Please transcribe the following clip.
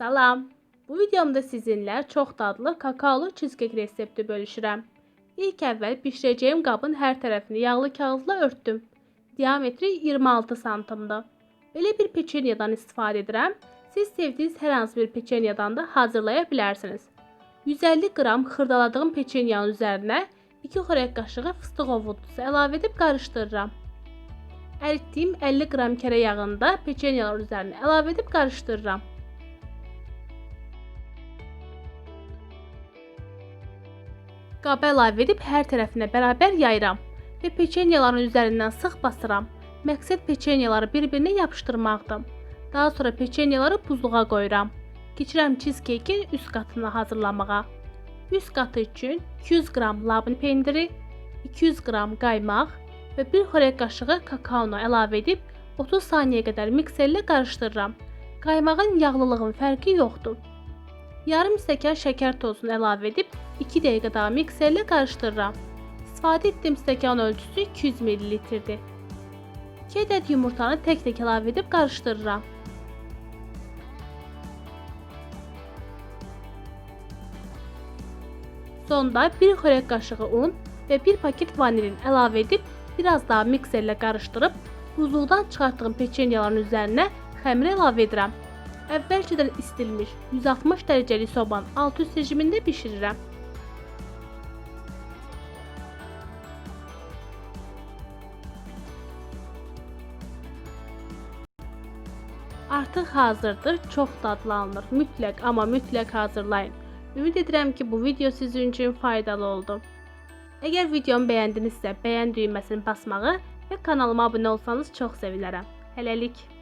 Salam. Bu videomda sizinlə çox dadlı kakaolu cheesecake resepti bölüşürəm. İlk əvvəl bişirəcəyim qabın hər tərəfini yağlı kağızla örtdüm. Diametri 26 santimdir. Belə bir peçenyedan istifadə edirəm. Siz sevdiyiniz hər hansı bir peçenyedan da hazırlaya bilərsiniz. 150 qram xırdaladığım peçenyanın üzərinə 2 xörək qaşığı fıstıq ovuntusu əlavə edib qarışdırıram. Əritdiyim 50 qram kərə yağını da peçenyalar üzərinə əlavə edib qarışdırıram. Qaba əlavə edib hər tərəfinə bərabər yayıram və peçenyaların üzərindən sıx basıram. Məqsəd peçenyaları bir-birinə yapışdırmaqdır. Daha sonra peçenyaları buzluğa qoyuram. Keçirəm cheesecake-in üst qatını hazırlamağa. Üst qatı üçün 200 qram labın pendiri, 200 qram qaymaq və 1 xörək qaşığı kakaonu əlavə edib 30 saniyə qədər mikserlə qarışdırıram. Qaymağın yağlılığının fərqi yoxdur. Yarım stəkan şəkər tozunu əlavə edib 2 dəqiqə daha mikserlə qarışdırıram. İstifadə etdiyim stəkan ölçüsü 200 ml-dir. 2 ədəd yumurtanı tək-tək əlavə edib qarışdırıram. Sonda 1 xörək qaşığı un və 1 paket vanilin əlavə edib biraz daha mikserlə qarışdırıb buzluqdan çıxartdığım peçenyaların üzərinə xəmiri əlavə edirəm. Əvvəlcədən istilmiş 160 dərəcəlik sobanın alt üst rejimində bişirirəm. Artıq hazırdır, çox dadlanılır. Mütləq, amma mütləq hazırlayın. Ümid edirəm ki, bu video sizin üçün faydalı oldu. Əgər videomu bəyəndinizsə, bəyən düyməsini basmağı və kanalıma abunə olsanız çox sevinərəm. Hələlik.